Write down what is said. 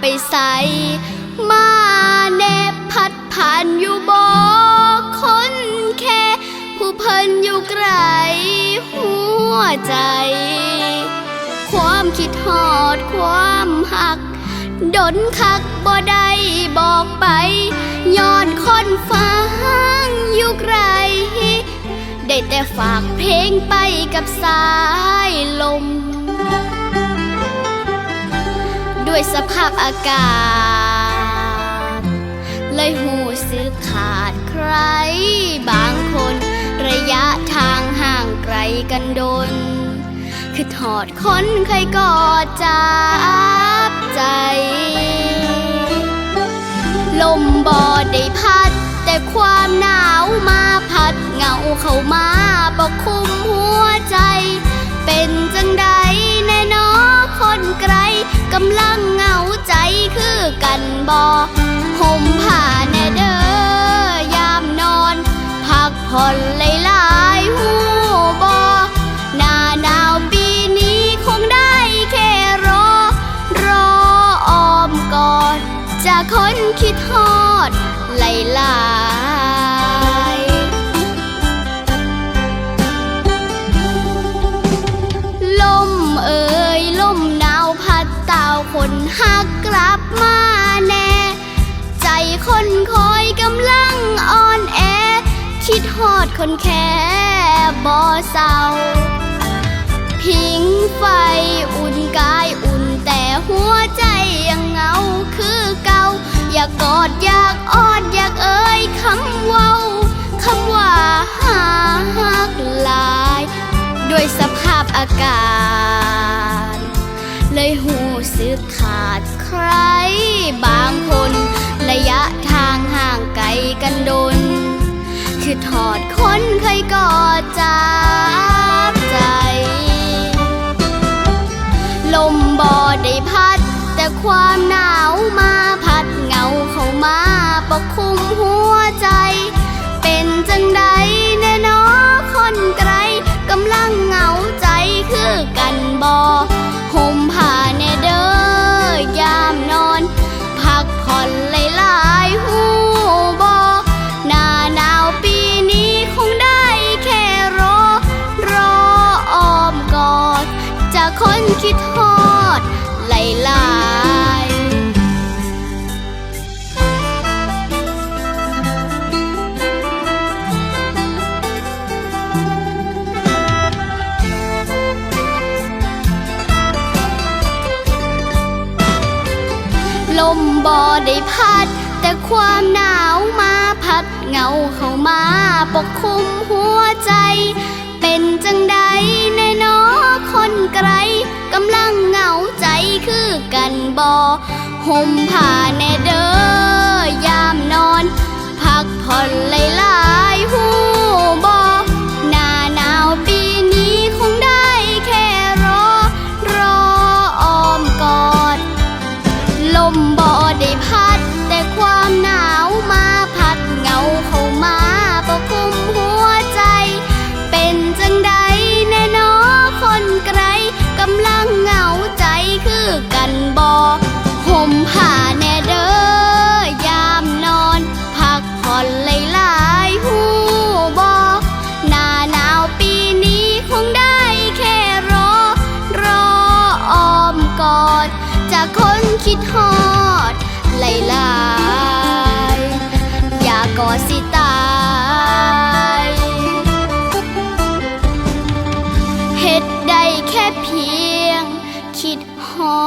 ไปใส่มาแนบพัดผ่านอยู่บ่คนแค่ ผู้เพิ่นอยู่ไกลหัวใจ ความคิดหอดความหัก ดนคักบ่ได้บอกไปย้อนคนฟังอยู่ไกล ได้แต่ฝากเพลงไปกับสายลม ด้วยสภาพอากาศ เลยหูสึกขาดใคร บางคนระยะทางห่างไกลกันโดน คือถอดคนเคยกอดจับใจ ลมบ่ได้พัด แต่ความหนาวมาพัดเงาเข้ามาปกคลุมหัวใจ เป็นจังใด กำลังเหงาใจคือกันบ่ห่มผ้าแน่เด้อยามนอน พักผ่อนหลายๆหูบ่หน้าหนาวปีนี้คงได้แค่รอ รออ้อมกอดจากคนคิดฮอดหลาย ฮอดคนแค่บ่เศร้า พิงไฟอุ่นกายอุ่นแต่หัวใจยังเหงาคือเก่า อยากกอดอยากออดอยากเอ่ยคำเว้าคำว่าหาหักลาย ด้วยสภาพอากาศ เลยหูสึกขาดใครบางคน ระยะทางห่างไกลกันโดน คือถอดคนเคยกอดจับใจ ลมบ่ได้พัด แต่ความหนาวมาพัดเหงาเข้ามาปกคลุมหัวใจ เป็นจังใดแน่นอคนไกลกำลังเหงาใจคือกันบ่ห่ ลมบ่ได้พัด แต่ความหนาวมาพัดเหงาเข้ามาปกคลุมหัวใจ เป็นจังใดแน่นอคนไกลกำลังเหงาใจคือกันบ่ห่มผ้าแน่เด้อยามนอน พักผ่อนหลายๆหู ทอดหลไยๆอย่าก่อสิตายเฮ็ดได้แค่เพียง คิดหอ